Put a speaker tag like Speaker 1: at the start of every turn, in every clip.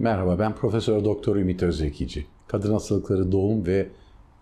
Speaker 1: Merhaba ben Profesör Doktor Ümit Özzekici. Kadın hastalıkları doğum ve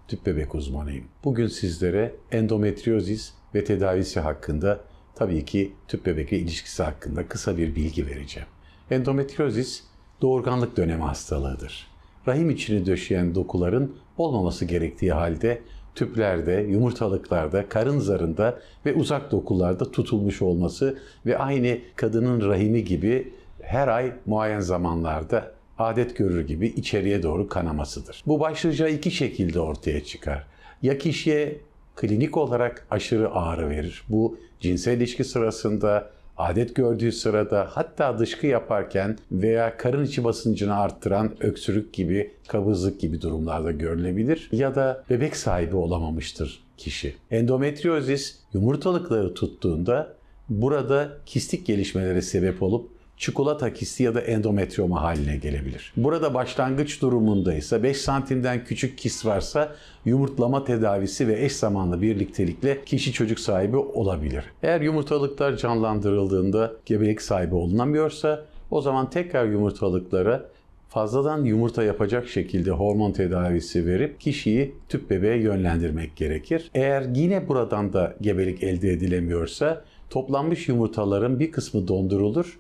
Speaker 1: tüp bebek uzmanıyım. Bugün sizlere endometriozis ve tedavisi hakkında tabii ki tüp bebekle ilişkisi hakkında kısa bir bilgi vereceğim. Endometriozis doğurganlık dönemi hastalığıdır. Rahim içini döşeyen dokuların olmaması gerektiği halde tüplerde, yumurtalıklarda, karın zarında ve uzak dokularda tutulmuş olması ve aynı kadının rahimi gibi her ay muayen zamanlarda adet görür gibi içeriye doğru kanamasıdır. Bu başlıca iki şekilde ortaya çıkar. Ya kişiye klinik olarak aşırı ağrı verir. Bu cinsel ilişki sırasında, adet gördüğü sırada hatta dışkı yaparken veya karın içi basıncını arttıran öksürük gibi, kabızlık gibi durumlarda görülebilir. Ya da bebek sahibi olamamıştır kişi. Endometriozis yumurtalıkları tuttuğunda burada kistik gelişmelere sebep olup çikolata kisti ya da endometrioma haline gelebilir. Burada başlangıç durumunda ise 5 santimden küçük kist varsa yumurtlama tedavisi ve eş zamanlı birliktelikle kişi çocuk sahibi olabilir. Eğer yumurtalıklar canlandırıldığında gebelik sahibi olunamıyorsa o zaman tekrar yumurtalıklara fazladan yumurta yapacak şekilde hormon tedavisi verip kişiyi tüp bebeğe yönlendirmek gerekir. Eğer yine buradan da gebelik elde edilemiyorsa toplanmış yumurtaların bir kısmı dondurulur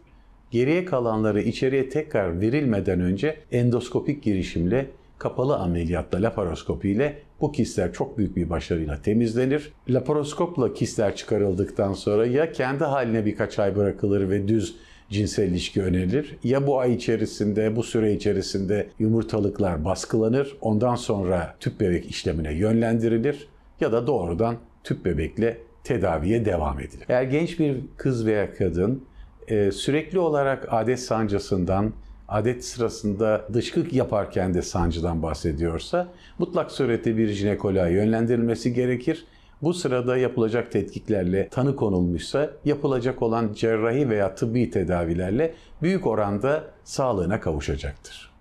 Speaker 1: Geriye kalanları içeriye tekrar verilmeden önce endoskopik girişimle kapalı ameliyatla laparoskopi ile bu kistler çok büyük bir başarıyla temizlenir. Laparoskopla kistler çıkarıldıktan sonra ya kendi haline birkaç ay bırakılır ve düz cinsel ilişki önerilir ya bu ay içerisinde, bu süre içerisinde yumurtalıklar baskılanır. Ondan sonra tüp bebek işlemine yönlendirilir ya da doğrudan tüp bebekle tedaviye devam edilir. Eğer genç bir kız veya kadın e, sürekli olarak adet sancısından, adet sırasında dışkık yaparken de sancıdan bahsediyorsa mutlak surette bir jinekoloğa yönlendirilmesi gerekir. Bu sırada yapılacak tetkiklerle tanı konulmuşsa yapılacak olan cerrahi veya tıbbi tedavilerle büyük oranda sağlığına kavuşacaktır.